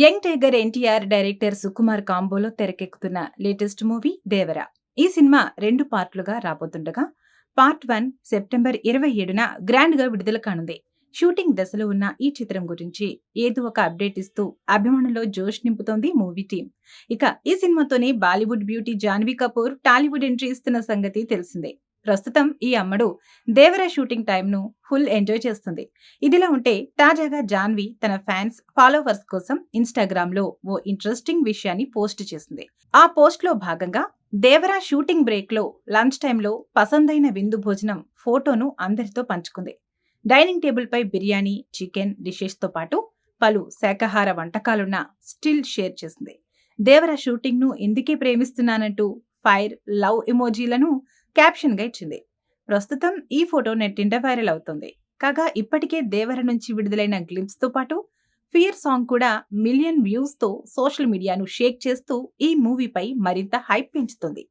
Young tiger NTR director Sukumar కాంబోలో తెరకెక్కుతున్న latest movie Devara. ఈ cinema రెండు పార్ట్లుగా రాబోతుండగా పార్ట్ వన్ సెప్టెంబర్ ఇరవై ఏడున గ్రాండ్గా విడుదల కానుంది. షూటింగ్ దశలో ఉన్న ఈ చిత్రం గురించి ఏదో ఒక అప్డేట్ ఇస్తూ అభిమానుల్లో జోష్ నింపుతోంది మూవీ టీం. ఇక ఈ సినిమాతోనే Bollywood beauty Janhvi Kapoor Tollywood entry ఇస్తున్న సంగతి తెలిసిందే. ప్రస్తుతం ఈ అమ్మడు దేవర షూటింగ్ టైంను ఫుల్ ఎంజాయ్ చేస్తుంది. ఇదిలా ఉంటే తాజాగా జాన్వి తన ఫ్యాన్స్ ఫాలోవర్స్ కోసం ఇన్స్టాగ్రామ్లో ఓ ఇంట్రెస్టింగ్ విషయాన్ని పోస్ట్ చేసింది. ఆ పోస్ట్లో భాగంగా దేవర షూటింగ్ బ్రేక్లో లంచ్ టైంలో పసందైన విందు భోజనం ఫోటోను అందరితో పంచుకుంది. డైనింగ్ టేబుల్ పై బిర్యానీ చికెన్ డిషెస్తో పాటు పలు శాకాహార వంటకాలున్న స్టిల్ షేర్ చేసింది. దేవర షూటింగ్ను ఎందుకే ప్రేమిస్తున్నానంటూ ఫైర్ లవ్ ఎమోజీలను క్యాప్షన్గా ఇచ్చింది. ప్రస్తుతం ఈ ఫోటో నెట్టింట వైరల్ అవుతుంది. కాగా ఇప్పటికే దేవర నుంచి విడుదలైన గ్లిమ్స్తో పాటు ఫియర్ సాంగ్ కూడా మిలియన్ వ్యూస్తో సోషల్ మీడియాను షేక్ చేస్తూ ఈ మూవీపై మరింత హైప్ పెంచుతుంది.